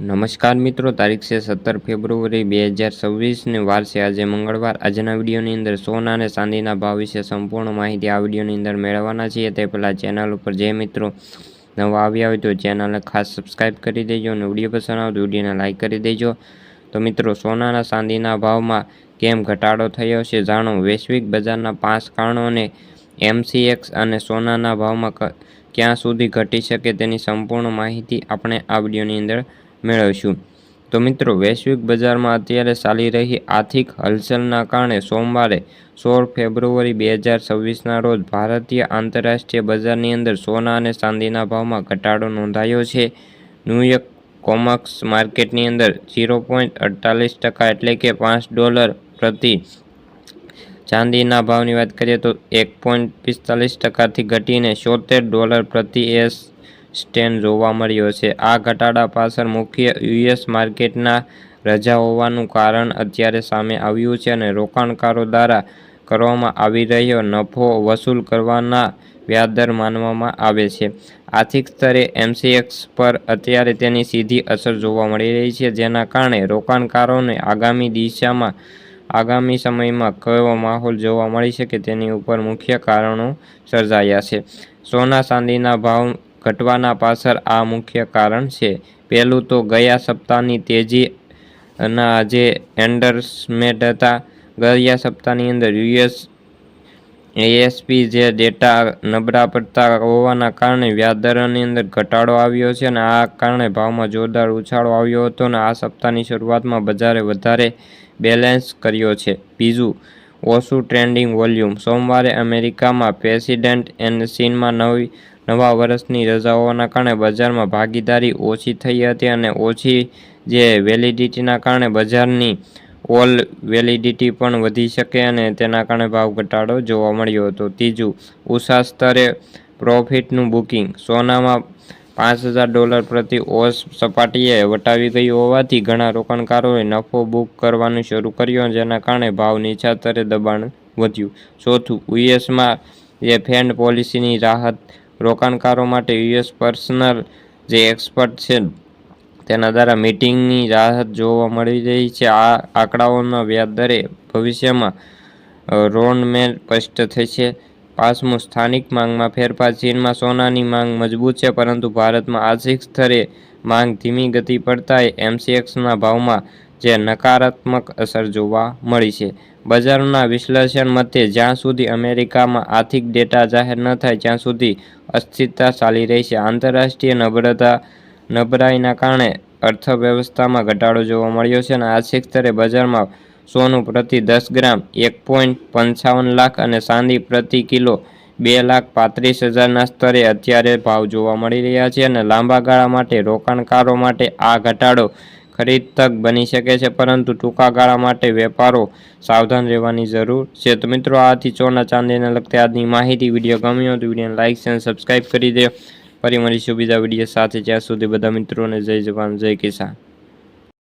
નમસ્કાર મિત્રો, તારીખ છે સત્તર ફેબ્રુઆરી બે હજાર છવ્વીસને વાર છે આજે મંગળવાર. આજના વિડીયોની અંદર સોના અને ચાંદીના ભાવ વિશે સંપૂર્ણ માહિતી આ વિડીયોની અંદર મેળવવાના છીએ. તે પહેલાં ચેનલ ઉપર જે મિત્રો નવા આવ્યા હોય તો ચેનલને ખાસ સબસ્ક્રાઈબ કરી દેજો અને વીડિયો પસંદ આવે તો વિડીયોને લાઇક કરી દેજો. તો મિત્રો, સોનાના ચાંદીના ભાવમાં કેમ ઘટાડો થયો છે જાણો? વૈશ્વિક બજારના પાંચ કારણો અને એમસીએક્સ અને સોનાના ભાવમાં ક્યાં સુધી ઘટી શકે તેની સંપૂર્ણ માહિતી આપણે આ વિડીયોની અંદર મેળવીશું. તો મિત્રો, વૈશ્વિક બજારમાં અત્યારે ચાલી રહી આર્થિક હલચલના કારણે સોમવારે સોળ ફેબ્રુઆરી બે હજાર છવ્વીસના રોજ ભારતીય આંતરરાષ્ટ્રીય બજારની અંદર સોના અને ચાંદીના ભાવમાં ઘટાડો નોંધાયો છે. ન્યૂયોર્ક કોમર્સ માર્કેટની અંદર ઝીરો પોઈન્ટ અડતાલીસ ટકા એટલે કે પાંચ ડોલર પ્રતિ ચાંદીના ભાવની વાત કરીએ તો એક પોઈન્ટ પિસ્તાલીસ ટકાથી ઘટીને છોતેર ડોલર પ્રતિ એસ સ્ટેન્ડ જોવા મળ્યો છે. આ ઘટાડા પાછળ મુખ્ય યુએસ માર્કેટના રજા હોવાનું કારણ અત્યારે સામે આવ્યું છે અને રોકાણકારો દ્વારા કરવામાં આવી રહ્યો નફો વસૂલ કરવાના વ્યાજદર માનવામાં આવે છે. આર્થિક સ્તરે એમસીએક્સ પર અત્યારે તેની સીધી અસર જોવા મળી રહી છે, જેના કારણે રોકાણકારોને આગામી દિશામાં, આગામી સમયમાં કયો માહોલ જોવા મળી શકે તેની ઉપર મુખ્ય કારણો સર્જાયા છે. સોના ચાંદીના ભાવ ઘટવાના પાછળ આ મુખ્ય કારણ છે. પહેલું તો ગયા સપ્તાહની તેજી ના જે એન્ડર્સમેન્ટ હતા. ગયા સપ્તાહની અંદર યુએસ એએસપી જે ડેટા નબળા પડતા હોવાના કારણે વ્યાજદરની અંદર ઘટાડો આવ્યો છે અને આ કારણે ભાવમાં જોરદાર ઉછાળો આવ્યો હતો અને આ સપ્તાહની શરૂઆતમાં બજારે વધારે બેલેન્સ કર્યો છે. બીજું, ઓછું ટ્રેન્ડિંગ વોલ્યુમ. સોમવારે અમેરિકામાં પ્રેસિડેન્ટ એન્ડ સીનમાં નવી નવા વર્ષની રજાઓના કારણે બજારમાં ભાગીદારી ઓછી થઈ હતી અને ઓછી જે વેલિડિટીના કારણે બજારની ઓલ વેલિડિટી પણ વધી શકે અને તેના કારણે ભાવ ઘટાડો જોવા મળ્યો હતો. ત્રીજું, ઉષા સ્તરે પ્રોફિટનું બુકિંગ. સોનામાં પાંચ હજાર ડોલર પ્રતિ ઓસ સપાટીએ વટાવી ગયું હોવાથી ઘણા રોકાણકારોએ નફો બુક કરવાનું શરૂ કર્યું જેના કારણે ભાવ નીચા સ્તરે દબાણ વધ્યું. ચોથું, યુએસમાં જે ફેન્ડ પોલિસીની રાહત રોકાણકારો માટે યુએસ પર્સનલ જે એક્સપર્ટ છે, તેના દ્વારા મીટિંગની રાહત જોવા મળી રહી છે. આ આંકડાઓના વ્યાજદરે ભવિષ્યમાં રોનમેન સ્પષ્ટ થશે. પાંચમું સ્થાનિક માંગમાં ફેરફાર, ચીનમાં સોનાની માંગ મજબૂત છે, પરંતુ ભારતમાં આર્થિક સ્તરે માંગ ધીમી ગતિ પડતાએ એમસીએક્સના ભાવમાં જે નકારાત્મક અસર જોવા મળી છે. બજારના વિશ્લેષણ મતે, જ્યાં સુધી અમેરિકામાં આર્થિક ડેટા જાહેર ન થાય, ત્યાં સુધી અસ્થિરતા ચાલી રહી છે. આંતરરાષ્ટ્રીય નબળતા નબળાઈના કારણે અર્થવ્યવસ્થામાં ઘટાડો જોવા મળ્યો છે અને આર્થિક સ્તરે બજારમાં સોનું પ્રતિ દસ ગ્રામ, એક પોઈન્ટ પંચાવન લાખ અને ચાંદી પ્રતિ કિલો બે લાખ પાંત્રીસ હજારના સ્તરે અત્યારે ભાવ જોવા મળી રહ્યા છે અને લાંબા ગાળા માટે રોકાણકારો માટે આ ઘટાડો ખરીદ તક બની શકે છે, પરંતુ ટૂંકા ગાળા માટે વેપારો સાવધાન રહેવાની જરૂર છે. તો મિત્રો, આથી ચોના ચાંદીને લગતી આજની માહિતી વીડિયો ગમ્યો તો વિડીયોને લાઇક અને સબસ્ક્રાઈબ કરી દે ફરી મળીશું બીજા વીડિયો સાથે. જ્યાં સુધી બધા મિત્રોને જય જવાન, જય કિસાન.